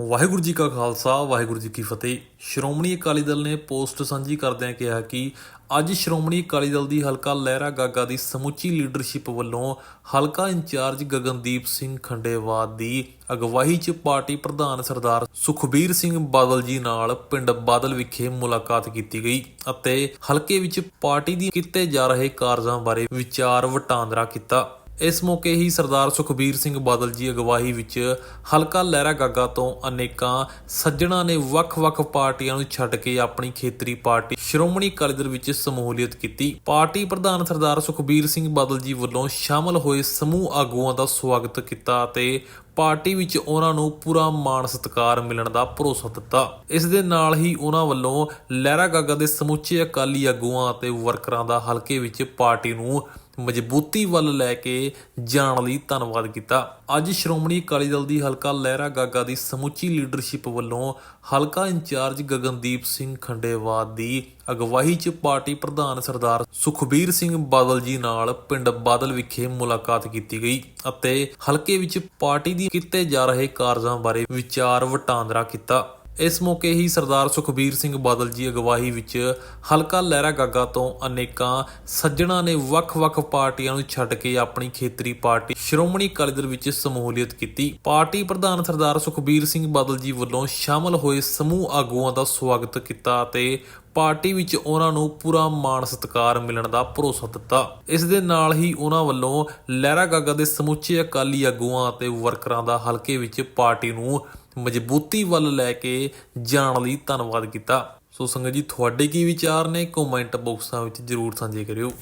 ਵਾਹਿਗੁਰੂ ਜੀ ਕਾ ਖਾਲਸਾ, ਵਾਹਿਗੁਰੂ ਜੀ ਕੀ ਫਤਿਹ। ਸ਼੍ਰੋਮਣੀ ਅਕਾਲੀ ਦਲ ਨੇ ਪੋਸਟ ਸਾਂਝੀ ਕਰਦਿਆਂ ਕਿਹਾ ਕਿ ਅੱਜ ਸ਼੍ਰੋਮਣੀ ਅਕਾਲੀ ਦਲ ਦੀ ਹਲਕਾ ਲਹਿਰਾ ਗਾਗਾ ਦੀ ਸਮੁੱਚੀ ਲੀਡਰਸ਼ਿਪ ਵੱਲੋਂ ਹਲਕਾ ਇੰਚਾਰਜ ਗਗਨਦੀਪ ਸਿੰਘ ਖੰਡੇਵਾਦ ਦੀ ਅਗਵਾਈ 'ਚ ਪਾਰਟੀ ਪ੍ਰਧਾਨ ਸਰਦਾਰ ਸੁਖਬੀਰ ਸਿੰਘ ਬਾਦਲ ਜੀ ਨਾਲ ਪਿੰਡ ਬਾਦਲ ਵਿਖੇ ਮੁਲਾਕਾਤ ਕੀਤੀ ਗਈ ਅਤੇ ਹਲਕੇ ਵਿੱਚ ਪਾਰਟੀ ਦੀ ਕੀਤੇ ਜਾ ਰਹੇ ਕਾਰਜਾਂ ਬਾਰੇ ਵਿਚਾਰ ਵਟਾਂਦਰਾ ਕੀਤਾ। ਇਸ ਮੌਕੇ ਹੀ ਸਰਦਾਰ ਸੁਖਬੀਰ ਸਿੰਘ ਬਾਦਲ ਜੀ ਅਗਵਾਈ ਵਿੱਚ ਹਲਕਾ ਲਹਿਰਾ ਗਾਗਾ ਤੋਂ ਅਨੇਕਾਂ ਸੱਜਣਾ ਨੇ ਵੱਖ-ਵੱਖ ਪਾਰਟੀਆਂ ਨੂੰ ਛੱਡ ਕੇ ਆਪਣੀ ਖੇਤਰੀ ਪਾਰਟੀ ਸ਼੍ਰੋਮਣੀ ਅਕਾਲੀ ਦਲ ਵਿੱਚ ਸਮੂਲੀਅਤ ਕੀਤੀ। ਪਾਰਟੀ ਪ੍ਰਧਾਨ ਸਰਦਾਰ ਸੁਖਬੀਰ ਸਿੰਘ ਬਾਦਲ ਜੀ ਵੱਲੋਂ ਸ਼ਾਮਲ ਹੋਏ ਸਮੂਹ ਆਗੂਆਂ ਦਾ ਸਵਾਗਤ ਕੀਤਾ ਅਤੇ ਪਾਰਟੀ ਵਿੱਚ ਉਹਨਾਂ ਨੂੰ ਪੂਰਾ ਮਾਣ ਸਤਿਕਾਰ ਮਿਲਣ ਦਾ ਭਰੋਸਾ ਦਿੱਤਾ। ਇਸ ਦੇ ਨਾਲ ਹੀ ਉਹਨਾਂ ਵੱਲੋਂ ਲਹਿਰਾ ਗਾਗਾ ਦੇ ਸਮੁੱਚੇ ਅਕਾਲੀ ਆਗੂਆਂ ਅਤੇ ਵਰਕਰਾਂ ਦਾ ਹਲਕੇ ਵਿੱਚ ਪਾਰਟੀ ਨੂੰ ਮਜ਼ਬੂਤੀ ਵੱਲ ਲੈ ਕੇ ਜਾਣ ਲਈ ਧੰਨਵਾਦ ਕੀਤਾ। ਅੱਜ ਸ਼੍ਰੋਮਣੀ ਅਕਾਲੀ ਦਲ ਦੀ ਹਲਕਾ ਲਹਿਰਾ ਗਾਗਾ ਦੀ ਸਮੁੱਚੀ ਲੀਡਰਸ਼ਿਪ ਵੱਲੋਂ ਹਲਕਾ ਇੰਚਾਰਜ ਗਗਨਦੀਪ ਸਿੰਘ ਖੰਡੇਵਾਦ ਦੀ ਅਗਵਾਈ 'ਚ ਪਾਰਟੀ ਪ੍ਰਧਾਨ ਸਰਦਾਰ ਸੁਖਬੀਰ ਸਿੰਘ ਬਾਦਲ ਜੀ ਨਾਲ ਪਿੰਡ ਬਾਦਲ ਵਿਖੇ ਮੁਲਾਕਾਤ ਕੀਤੀ ਗਈ ਅਤੇ ਹਲਕੇ ਵਿੱਚ ਪਾਰਟੀ ਦੀ ਕੀਤੇ ਜਾ ਰਹੇ ਕਾਰਜਾਂ ਬਾਰੇ ਵਿਚਾਰ ਵਟਾਂਦਰਾ ਕੀਤਾ। ਇਸ ਮੌਕੇ ਹੀ ਸਰਦਾਰ ਸੁਖਬੀਰ ਸਿੰਘ ਬਾਦਲ ਜੀ ਅਗਵਾਈ ਵਿੱਚ ਹਲਕਾ ਲਹਿਰਾ ਗਾਗਾ ਤੋਂ ਅਨੇਕਾਂ ਸੱਜਣਾ ਨੇ ਵੱਖ-ਵੱਖ ਪਾਰਟੀਆਂ ਨੂੰ ਛੱਡ ਕੇ ਆਪਣੀ ਖੇਤਰੀ ਪਾਰਟੀ ਸ਼੍ਰੋਮਣੀ ਅਕਾਲੀ ਦਲ ਵਿੱਚ ਸਮੂਲੀਅਤ ਕੀਤੀ। ਪਾਰਟੀ ਪ੍ਰਧਾਨ ਸਰਦਾਰ ਸੁਖਬੀਰ ਸਿੰਘ ਬਾਦਲ ਜੀ ਵੱਲੋਂ ਸ਼ਾਮਲ ਹੋਏ ਸਮੂਹ ਆਗੂਆਂ ਦਾ ਸਵਾਗਤ ਕੀਤਾ ਅਤੇ ਪਾਰਟੀ ਵਿੱਚ ਉਹਨਾਂ ਨੂੰ ਪੂਰਾ ਮਾਣ ਸਤਿਕਾਰ ਮਿਲਣ ਦਾ ਭਰੋਸਾ ਦਿੱਤਾ। ਇਸ ਦੇ ਨਾਲ ਹੀ ਉਹਨਾਂ ਵੱਲੋਂ ਲਹਿਰਾ ਗਾਗਾ ਦੇ ਸਮੁੱਚੇ ਅਕਾਲੀ ਆਗੂਆਂ ਅਤੇ ਵਰਕਰਾਂ ਦਾ ਹਲਕੇ ਵਿੱਚ ਪਾਰਟੀ ਨੂੰ ਮਜ਼ਬੂਤੀ ਵੱਲ ਲੈ ਕੇ ਜਾਣ ਲਈ ਧੰਨਵਾਦ ਕੀਤਾ। ਸੋ ਸੰਗਤ ਜੀ, ਤੁਹਾਡੇ ਕੀ ਵਿਚਾਰ ਨੇ? ਕਮੈਂਟ ਬਾਕਸਾਂ ਵਿੱਚ ਜਰੂਰ ਸਾਂਝੇ ਕਰਿਓ।